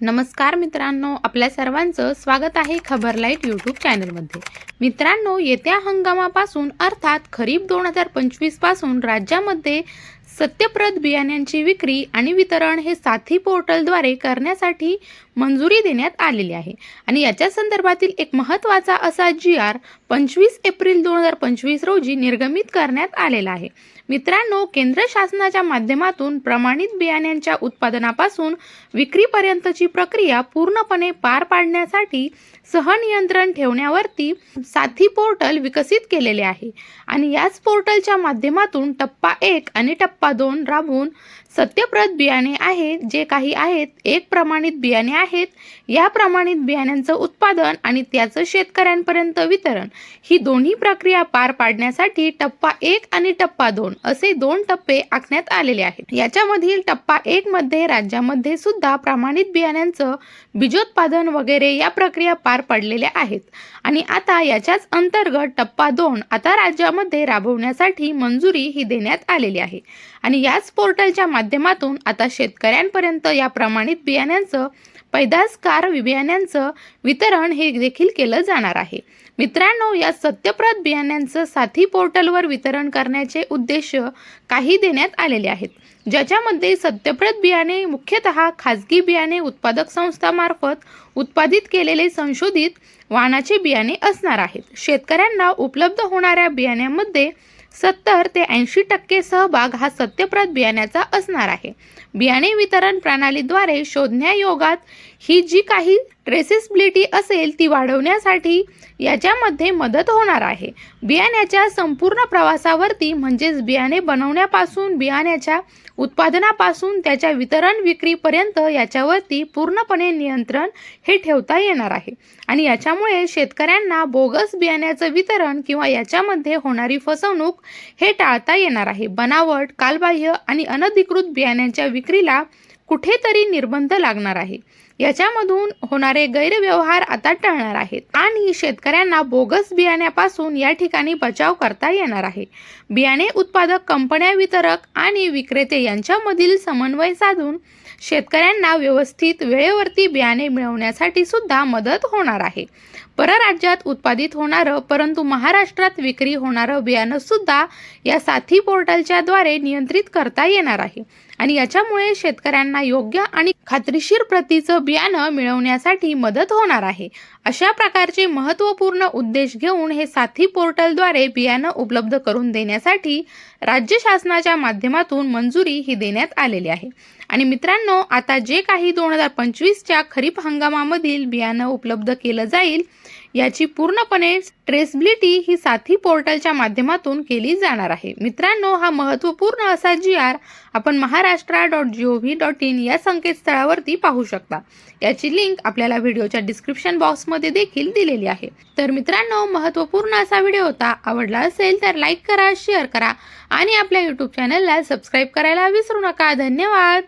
नमस्कार मित्रांनो आपल्या सर्वांचं स्वागत आहे खबर लाइट यूट्यूब चॅनलमध्ये. मित्रांनो येत्या हंगामापासून अर्थात खरीप दोन हजार पंचवीसपासून राज्यामध्ये सत्यप्रद बियाण्यांची विक्री आणि वितरण हे साथी पोर्टलद्वारे करण्यासाठी मंजुरी देण्यात आलेली आहे. आणि याच्या संदर्भातील एक महत्त्वाचा असा जी आर पंचवीस एप्रिल दोन हजार पंचवीस रोजी निर्गमित करण्यात आलेला आहे. मित्रांनो केंद्र शासनाच्या माध्यमातून प्रमाणित बियाण्यांच्या उत्पादनापासून विक्रीपर्यंतची प्रक्रिया पूर्णपणे पार पाडण्यासाठी सहनियंत्रण ठेवण्यावरती साथी पोर्टल विकसित केलेले आहे. आणि याच पोर्टलच्या माध्यमातून टप्पा एक आणि टप्पा दोन राबवून सत्यप्रद बियाणे आहेत जे काही आहेत एक प्रमाणित बियाणे आहेत. या प्रमाणित बियाण्यांचं उत्पादन आणि त्याचं शेतकऱ्यांपर्यंत वितरण ही दोन्ही प्रक्रिया पार पाडण्यासाठी टप्पा एक आणि टप्पा दोन असे दोन टप्पे आखण्यात आलेले आहेत. याच्यामधील टप्पा एक मध्ये राज्यामध्ये सुद्धा प्रमाणित बियाण्यांचं बीजोत्पादन वगैरे या प्रक्रिया पार पडलेल्या आहेत. आणि आता याच्याच अंतर्गत टप्पा दोन आता राज्यामध्ये राबवण्यासाठी मंजुरी ही देण्यात आलेली आहे. आणि याच पोर्टलच्या माध्यमातून आता शेतकऱ्यांपर्यंत या प्रमाणित बियाण्यांचं पैदासकार बियाण्यांचं वितरण हे देखील केलं जाणार आहे. मित्रांनो या सत्यप्रद बियाण्यांचं साथी पोर्टलवर वितरण करण्याचे उद्देश काही देण्यात आलेले आहेत. ज्याच्यामध्ये सत्यप्रद बियाणे मुख्यतः खाजगी बियाणे उत्पादक संस्थामार्फत उत्पादित केलेले संशोधित वाणाचे बियाणे असणार आहेत. शेतकऱ्यांना उपलब्ध होणाऱ्या बियाण्यांमध्ये सत्तर ते ऐंशी टक्के सहभाग हा सत्यप्रद बियाण्याचा असणार आहे. बियाणे वितरण प्रणालीद्वारे शोधण्यायोगात ही जी काही ट्रेसेसबिलिटी असेल ती वाढवण्यासाठी याच्यामध्ये मदत होणार आहे. बियाण्याच्या संपूर्ण प्रवासावरती म्हणजेच बियाणे बनवण्यापासून बियाण्याच्या उत्पादनापासून त्याच्या वितरण विक्रीपर्यंत याच्यावरती पूर्णपणे नियंत्रण हे ठेवता येणार आहे. आणि याच्यामुळे शेतकऱ्यांना बोगस बियाण्याचं वितरण किंवा याच्यामध्ये होणारी फसवणूक हे टाळता येणार आहे. बनावट कालबाह्य आणि अनधिकृत बियाण्यांच्या विक्रीला कुठेतरी निर्बंध लागणार आहे. याच्यामधून होणारे गैरव्यवहार आता टळणार आहेत. आणि शेतकऱ्यांना बोगस बियाण्यापासून या ठिकाणी बचाव करता येणार आहे. बियाणे उत्पादक कंपन्या वितरक आणि विक्रेते यांच्यामधील समन्वय साधून शेतकऱ्यांना व्यवस्थित वेळेवरती बियाणे मिळवण्यासाठी सुद्धा मदत होणार आहे. परराज्यात उत्पादित होणारं परंतु महाराष्ट्रात विक्री होणारं बियाणं सुद्धा या साथी पोर्टलच्या द्वारे नियंत्रित करता येणार आहे. आणि याच्यामुळे शेतकऱ्यांना योग्य आणि खात्रीशीर प्रतीचं बियाणं मिळवण्यासाठी मदत होणार आहे. अशा प्रकारचे महत्त्वपूर्ण उद्देश घेऊन हे साथी पोर्टलद्वारे बियाणं उपलब्ध करून देण्यासाठी राज्य शासनाच्या माध्यमातून मंजुरी ही देण्यात आलेली आहे. आणि मित्रांनो आता जे काही दोन हजार पंचवीसच्या खरीप हंगामामधील बियाणं उपलब्ध केलं जाईल याची पूर्णपणे ट्रेसबिलिटी ही साथी पोर्टलच्या माध्यमातून केली जाणार आहे. मित्रांनो हा महत्त्वपूर्ण असा जी आर आपण Maharashtra dot G O V dot in या संकेतस्थळावरती पाहू शकता. याची लिंक आपल्याला व्हिडिओच्या डिस्क्रिप्शन बॉक्समध्ये देखील दिलेली आहे. तर मित्रांनो महत्त्वपूर्ण असा व्हिडिओ होता आवडला असेल तर लाईक करा शेअर करा आणि आपल्या यूट्यूब चॅनलला सबस्क्राईब करायला विसरू नका. धन्यवाद!